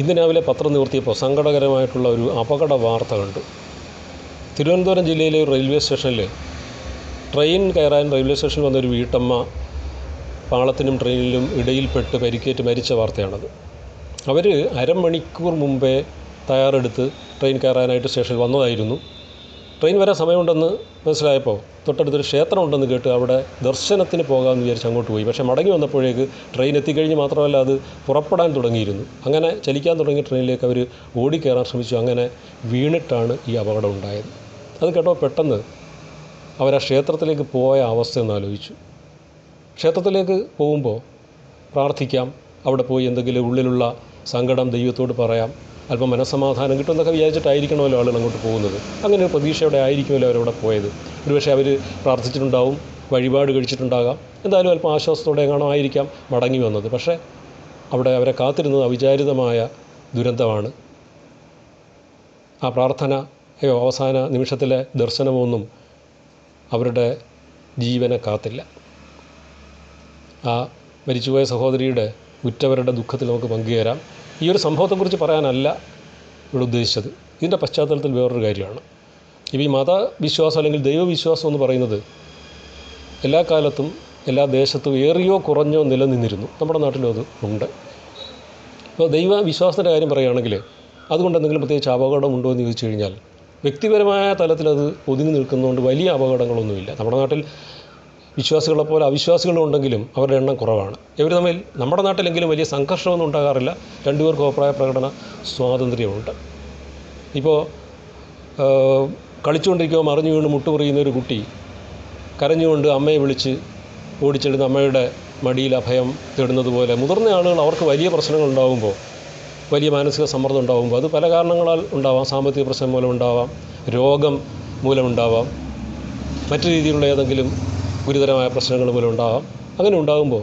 ഇന്ന് രാവിലെ പത്രം നിവർത്തിയപ്പോൾ സങ്കടകരമായിട്ടുള്ള ഒരു അപകട വാർത്ത കണ്ടു. തിരുവനന്തപുരം ജില്ലയിലെ റെയിൽവേ സ്റ്റേഷനിൽ ട്രെയിൻ കയറാൻ റെയിൽവേ സ്റ്റേഷനിൽ വന്നൊരു വീട്ടമ്മ പാളത്തിനും ട്രെയിനിലും ഇടയിൽപ്പെട്ട് പരിക്കേറ്റ് മരിച്ച വാർത്തയാണത്. അവർ അരമണിക്കൂർ മുമ്പേ തയ്യാറെടുത്ത് ട്രെയിൻ കയറാനായിട്ട് സ്റ്റേഷനിൽ വന്നതായിരുന്നു. ട്രെയിൻ വരാൻ സമയമുണ്ടെന്ന് മനസ്സിലായപ്പോൾ തൊട്ടടുത്തൊരു ക്ഷേത്രമുണ്ടെന്ന് കേട്ട് അവിടെ ദർശനത്തിന് പോകാമെന്ന് വിചാരിച്ച് അങ്ങോട്ട് പോയി. പക്ഷേ മടങ്ങി വന്നപ്പോഴേക്ക് ട്രെയിൻ എത്തിക്കഴിഞ്ഞ് മാത്രമല്ല അത് പുറപ്പെടാൻ തുടങ്ങിയിരുന്നു. അങ്ങനെ ചലിക്കാൻ തുടങ്ങിയ ട്രെയിനിലേക്ക് അവർ ഓടിക്കയറാൻ ശ്രമിച്ചു. അങ്ങനെ വീണിട്ടാണ് ഈ അപകടം ഉണ്ടായത്. അത് കേട്ടോ പെട്ടെന്ന് അവർ ആ ക്ഷേത്രത്തിലേക്ക് പോയ അവസ്ഥ എന്ന് ആലോചിച്ചു. ക്ഷേത്രത്തിലേക്ക് പോകുമ്പോൾ പ്രാർത്ഥിക്കാം അവിടെ പോയി എന്തെങ്കിലും ഉള്ളിലുള്ള സങ്കടം ദൈവത്തോട് പറയാം അല്പം മനസ്സമാധാനം കിട്ടുമെന്നൊക്കെ വിചാരിച്ചിട്ടായിരിക്കണമല്ലോ ആളുകൾ അങ്ങോട്ട് പോകുന്നത്. അങ്ങനെ ഒരു പ്രതീക്ഷയോടെ ആയിരിക്കുമല്ലോ അവരവിടെ പോയത്. ഒരുപക്ഷെ അവർ പ്രാർത്ഥിച്ചിട്ടുണ്ടാവും വഴിപാട് കഴിച്ചിട്ടുണ്ടാകാം. എന്തായാലും അല്പം ആശ്വാസത്തോടെ എങ്ങാണോ ആയിരിക്കാം മടങ്ങി വന്നത്. പക്ഷേ അവിടെ അവരെ കാത്തിരുന്നത് അവിചാരിതമായ ദുരന്തമാണ്. ആ പ്രാർത്ഥനയോ അവസാന നിമിഷത്തിലെ ദർശനമൊന്നും അവരുടെ ജീവനെ കാത്തില്ല. ആ മരിച്ചുപോയ സഹോദരിയുടെ ഉറ്റവരുടെ ദുഃഖത്തിൽ നമുക്ക് പങ്കുചേരാം. ഈ ഒരു സംഭവത്തെക്കുറിച്ച് പറയാനല്ല ഇവിടെ ഉദ്ദേശിച്ചത്. ഇതിന്റെ പശ്ചാത്തലത്തിൽ വേറൊരു കാര്യമാണ്. ഇപ്പോൾ ഈ മതവിശ്വാസം അല്ലെങ്കിൽ ദൈവവിശ്വാസം എന്ന് പറയുന്നത് എല്ലാ കാലത്തും എല്ലാ ദേശത്തും ഏറിയോ കുറഞ്ഞോ നിലനിന്നിരുന്നു. നമ്മുടെ നാട്ടിലും അത് ഉണ്ട്. ഇപ്പോൾ ദൈവവിശ്വാസത്തിന്റെ കാര്യം പറയുകയാണെങ്കിൽ അതുകൊണ്ട് എന്തെങ്കിലും പ്രത്യേകിച്ച് അപകടമുണ്ടോ എന്ന് ചോദിച്ചു കഴിഞ്ഞാൽ വ്യക്തിപരമായ തലത്തിൽ അത് ഒതുങ്ങി നിൽക്കുന്നതുകൊണ്ട് വലിയ അപകടങ്ങളൊന്നുമില്ല. നമ്മുടെ നാട്ടിൽ വിശ്വാസികളെ പോലെ അവിശ്വാസികളും ഉണ്ടെങ്കിലും അവരുടെ എണ്ണം കുറവാണ്. ഇവർ തമ്മിൽ നമ്മുടെ നാട്ടിലെങ്കിലും വലിയ സംഘർഷമൊന്നും ഉണ്ടാകാറില്ല. രണ്ടുപേർക്കും അഭിപ്രായ പ്രകടന സ്വാതന്ത്ര്യമുണ്ട്. ഇപ്പോൾ കളിച്ചുകൊണ്ടിരിക്കുമ്പോൾ മറിഞ്ഞു വീണ് മുട്ടുപറിയുന്ന ഒരു കുട്ടി കരഞ്ഞുകൊണ്ട് അമ്മയെ വിളിച്ച് ഓടിച്ചെടുത്ത് അമ്മയുടെ മടിയിൽ അഭയം തേടുന്നത് പോലെ മുതിർന്ന ആളുകൾ അവർക്ക് വലിയ പ്രശ്നങ്ങൾ ഉണ്ടാകുമ്പോൾ വലിയ മാനസിക സമ്മർദ്ദം ഉണ്ടാകുമ്പോൾ അത് പല കാരണങ്ങളാൽ ഉണ്ടാവാം. സാമ്പത്തിക പ്രശ്നം മൂലമുണ്ടാവാം രോഗം മൂലമുണ്ടാവാം മറ്റു രീതിയിലുള്ള ഏതെങ്കിലും ഗുരുതരമായ പ്രശ്നങ്ങൾ പോലും ഉണ്ടാകാം അങ്ങനെ ഉണ്ടാകുമ്പോൾ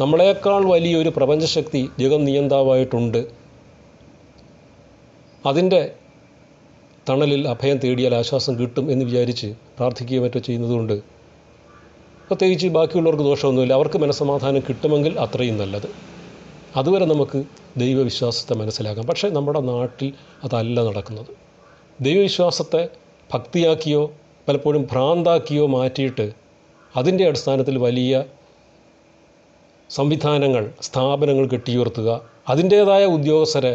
നമ്മളെക്കാൾ വലിയൊരു പ്രപഞ്ചശക്തി ജഗം നിയന്താവായിട്ടുണ്ട്. അതിന്റെ തണലിൽ അഭയം തേടിയാൽ ആശ്വാസം കിട്ടും എന്ന് വിചാരിച്ച് പ്രാർത്ഥിക്കുകയോ മറ്റോ ചെയ്യുന്നതുകൊണ്ട് പ്രത്യേകിച്ച് ബാക്കിയുള്ളവർക്ക് ദോഷമൊന്നുമില്ല. അവർക്ക് മനസ്സമാധാനം കിട്ടുമെങ്കിൽ അത്രയും നല്ലത്. അതുവരെ നമുക്ക് ദൈവവിശ്വാസത്തെ മനസ്സിലാക്കാം. പക്ഷേ നമ്മുടെ നാട്ടിൽ അതല്ല നടക്കുന്നത്. ദൈവവിശ്വാസത്തെ ഭക്തിയാക്കിയോ പലപ്പോഴും ഭ്രാന്താക്കിയോ മാറ്റിയിട്ട് അതിന്റെ അടിസ്ഥാനത്തിൽ വലിയ സംവിധാനങ്ങൾ സ്ഥാപനങ്ങൾ കെട്ടിയുയർത്തുക അതിന്റേതായ ഉദ്യോഗസ്ഥരെ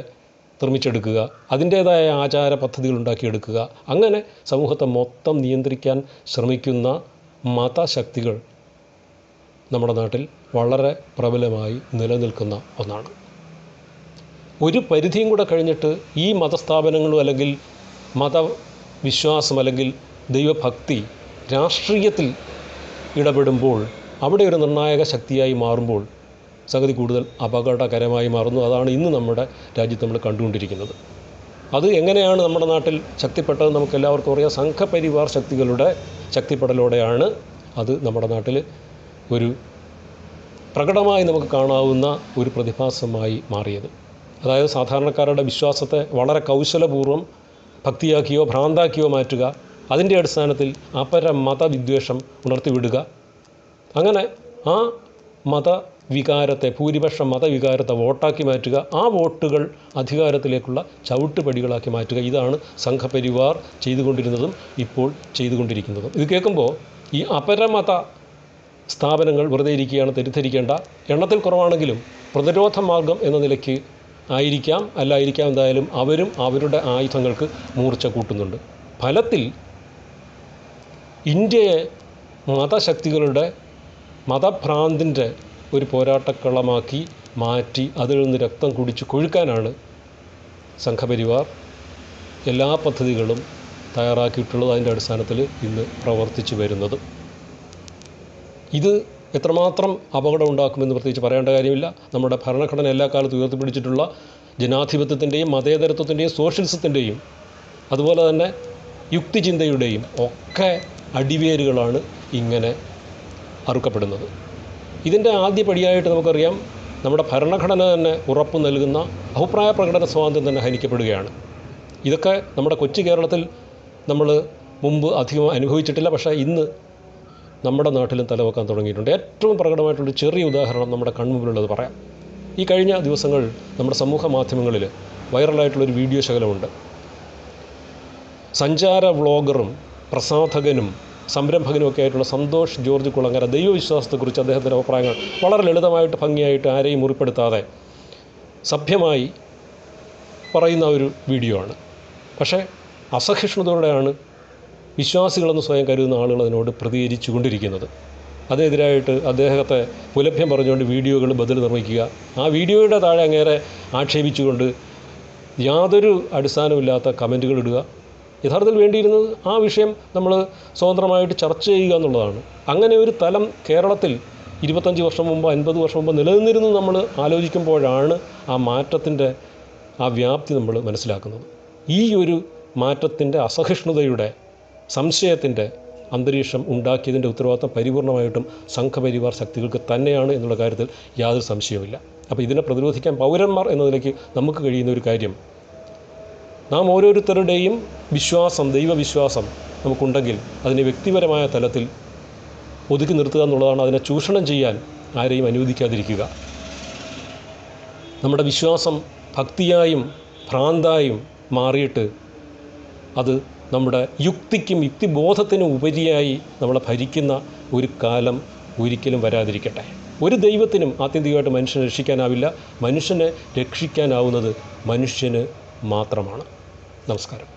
നിർമ്മിച്ചെടുക്കുക അതിന്റേതായ ആചാര പദ്ധതികൾ ഉണ്ടാക്കിയെടുക്കുക അങ്ങനെ സമൂഹത്തെ മൊത്തം നിയന്ത്രിക്കാൻ ശ്രമിക്കുന്ന മതശക്തികൾ നമ്മുടെ നാട്ടിൽ വളരെ പ്രബലമായി നിലനിൽക്കുന്ന ഒന്നാണ്. ഒരു പരിധിയും കൂടെ കഴിഞ്ഞിട്ട് ഈ മതസ്ഥാപനങ്ങളും അല്ലെങ്കിൽ മതവിശ്വാസം അല്ലെങ്കിൽ ദൈവഭക്തി രാഷ്ട്രീയത്തിൽ ഇടപെടുമ്പോൾ അവിടെ ഒരു നിർണായക ശക്തിയായി മാറുമ്പോൾ സംഗതി കൂടുതൽ അപകടകരമായി മാറുന്നു. അതാണ് ഇന്ന് നമ്മുടെ രാജ്യത്ത് നമ്മൾ കണ്ടുകൊണ്ടിരിക്കുന്നത്. അത് എങ്ങനെയാണ് നമ്മുടെ നാട്ടിൽ ശക്തിപ്പെട്ടത് നമുക്ക് എല്ലാവർക്കും അറിയാം. സംഘപരിവാർ ശക്തികളുടെ ശക്തിപ്പെടലോടെയാണ് അത് നമ്മുടെ നാട്ടിൽ ഒരു പ്രകടമായി നമുക്ക് കാണാവുന്ന ഒരു പ്രതിഭാസമായി മാറിയത്. അതായത് സാധാരണക്കാരുടെ വിശ്വാസത്തെ വളരെ കൗശലപൂർവം ഭക്തിയാക്കിയോ ഭ്രാന്താക്കിയോ മാറ്റുക അതിന്റെ അടിസ്ഥാനത്തിൽ അപര മതവിദ്വേഷം ഉണർത്തിവിടുക. അങ്ങനെ ആ മതവികാരത്തെ ഭൂരിപക്ഷ മതവികാരത്തെ വോട്ടാക്കി മാറ്റുക. ആ വോട്ടുകൾ അധികാരത്തിലേക്കുള്ള ചവിട്ടുപടികളാക്കി മാറ്റുക. ഇതാണ് സംഘപരിവാർ ചെയ്തുകൊണ്ടിരുന്നതും ഇപ്പോൾ ചെയ്തുകൊണ്ടിരിക്കുന്നതും. ഇത് കേൾക്കുമ്പോൾ ഈ അപരമത സ്ഥാപനങ്ങൾ വെറുതെ ഇരിക്കുകയാണ് തെറ്റിദ്ധരിക്കേണ്ട. എണ്ണത്തിൽ കുറവാണെങ്കിലും പ്രതിരോധ മാർഗം എന്ന നിലയ്ക്ക് ആയിരിക്കാം അല്ലായിരിക്കാം എന്തായാലും അവരും അവരുടെ ആയുധങ്ങൾക്ക് മൂർച്ച കൂട്ടുന്നുണ്ട്. ഫലത്തിൽ ഇന്ത്യയെ മതശക്തികളുടെ മതഭ്രാന്തിന്റെ ഒരു പോരാട്ടക്കളമാക്കി മാറ്റി അതിൽ നിന്ന് രക്തം കുടിച്ച് കൊഴുക്കാനാണ് സംഘപരിവാർ എല്ലാ പദ്ധതികളും തയ്യാറാക്കിയിട്ടുള്ളത് അതിന്റെ അടിസ്ഥാനത്തിൽ ഇന്ന് പ്രവർത്തിച്ചു വരുന്നത്. ഇത് എത്രമാത്രം അപകടം ഉണ്ടാക്കുമെന്ന് പ്രത്യേകിച്ച് പറയേണ്ട കാര്യമില്ല. നമ്മുടെ ഭരണഘടന എല്ലാ കാലത്തും ഉയർത്തിപ്പിടിച്ചിട്ടുള്ള ജനാധിപത്യത്തിന്റെയും മതേതരത്വത്തിന്റെയും സോഷ്യലിസത്തിന്റെയും അതുപോലെ തന്നെ യുക്തിചിന്തയുടെയും ഒക്കെ അടിവേരുകളാണ് ഇങ്ങനെ അറുക്കപ്പെടുന്നത്. ഇതിന്റെ ആദ്യ പടിയായിട്ട് നമുക്കറിയാം നമ്മുടെ ഭരണഘടന തന്നെ ഉറപ്പ് നൽകുന്ന അഭിപ്രായ പ്രകടന സ്വാതന്ത്ര്യം തന്നെ ഹനിക്കപ്പെടുകയാണ്. ഇതൊക്കെ നമ്മുടെ കൊച്ചു കേരളത്തിൽ നമ്മൾ മുമ്പ് അധികം അനുഭവിച്ചിട്ടില്ല പക്ഷേ ഇന്ന് നമ്മുടെ നാട്ടിലും തലവെക്കാൻ തുടങ്ങിയിട്ടുണ്ട്. ഏറ്റവും പ്രകടമായിട്ടുള്ള ചെറിയ ഉദാഹരണം നമ്മുടെ കൺമുമ്പിലുള്ളത് പറയാം. ഈ കഴിഞ്ഞ ദിവസങ്ങൾ നമ്മുടെ സമൂഹ മാധ്യമങ്ങളിൽ വൈറലായിട്ടുള്ളൊരു വീഡിയോ ശകലമുണ്ട്. സഞ്ചാര വ്ളോഗറും പ്രസാധകനും സംരംഭകനും ഒക്കെ ആയിട്ടുള്ള സന്തോഷ് ജോർജ് കുളങ്ങര ദൈവവിശ്വാസത്തെക്കുറിച്ച് അദ്ദേഹത്തിന്റെ അഭിപ്രായങ്ങൾ വളരെ ലളിതമായിട്ട് ഭംഗിയായിട്ട് ആരെയും മുറിപ്പെടുത്താതെ സഭ്യമായി പറയുന്ന ഒരു വീഡിയോ ആണ്. പക്ഷേ അസഹിഷ്ണുതയോടെയാണ് വിശ്വാസികളെന്ന് സ്വയം കരുതുന്ന ആളുകൾ അതിനോട് പ്രതികരിച്ചു കൊണ്ടിരിക്കുന്നത്. അതിനെതിരായിട്ട് അദ്ദേഹത്തെ പുലഭ്യം പറഞ്ഞുകൊണ്ട് വീഡിയോകൾ ബദൽ നിർമ്മിക്കുക. ആ വീഡിയോയുടെ താഴെ അങ്ങേരെ ആക്ഷേപിച്ചുകൊണ്ട് യാതൊരു അടിസ്ഥാനമില്ലാത്ത കമന്റുകൾ ഇടുക. യഥാർത്ഥത്തിൽ വേണ്ടിയിരുന്നത് ആ വിഷയം നമ്മൾ സ്വതന്ത്രമായിട്ട് ചർച്ച ചെയ്യുക എന്നുള്ളതാണ്. അങ്ങനെ ഒരു തലം കേരളത്തിൽ ഇരുപത്തഞ്ച് വർഷം മുമ്പ് അൻപത് വർഷം മുമ്പ് നിലനിന്നിരുന്നു നമ്മൾ ആലോചിക്കുമ്പോഴാണ് ആ മാറ്റത്തിന്റെ ആ വ്യാപ്തി നമ്മൾ മനസ്സിലാക്കുന്നത്. ഈ ഒരു മാറ്റത്തിന്റെ അസഹിഷ്ണുതയുടെ സംശയത്തിന്റെ അന്തരീക്ഷം ഉണ്ടാക്കിയതിന്റെ ഉത്തരവാദിത്തം പരിപൂർണമായിട്ടും സംഘപരിവാർ ശക്തികൾക്ക് തന്നെയാണ് എന്നുള്ള കാര്യത്തിൽ യാതൊരു സംശയവുമില്ല. അപ്പോൾ ഇതിനെ പ്രതിരോധിക്കാൻ പൗരന്മാർ എന്നതിലേക്ക് നമുക്ക് കഴിയുന്ന ഒരു കാര്യം നാം ഓരോരുത്തരുടെയും വിശ്വാസം ദൈവവിശ്വാസം നമുക്കുണ്ടെങ്കിൽ അതിനെ വ്യക്തിപരമായ തലത്തിൽ ഒതുക്കി നിർത്തുക എന്നുള്ളതാണ് അതിനെ ചൂഷണം ചെയ്യാൻ ആരെയും അനുവദിക്കാതിരിക്കുക. നമ്മുടെ വിശ്വാസം ഭക്തിയായും ഭ്രാന്തായും മാറിയിട്ട് അത് നമ്മുടെ യുക്തിക്കും യുക്തിബോധത്തിനും ഉപരിയായി നമ്മളെ ഭരിക്കുന്ന ഒരു കാലം ഒരിക്കലും വരാതിരിക്കട്ടെ. ഒരു ദൈവത്തിനും ആത്യന്തികമായിട്ട് മനുഷ്യനെ രക്ഷിക്കാനാവില്ല. മനുഷ്യനെ രക്ഷിക്കാനാവുന്നത് മനുഷ്യന് മാത്രമാണ്. നമസ്കാരം.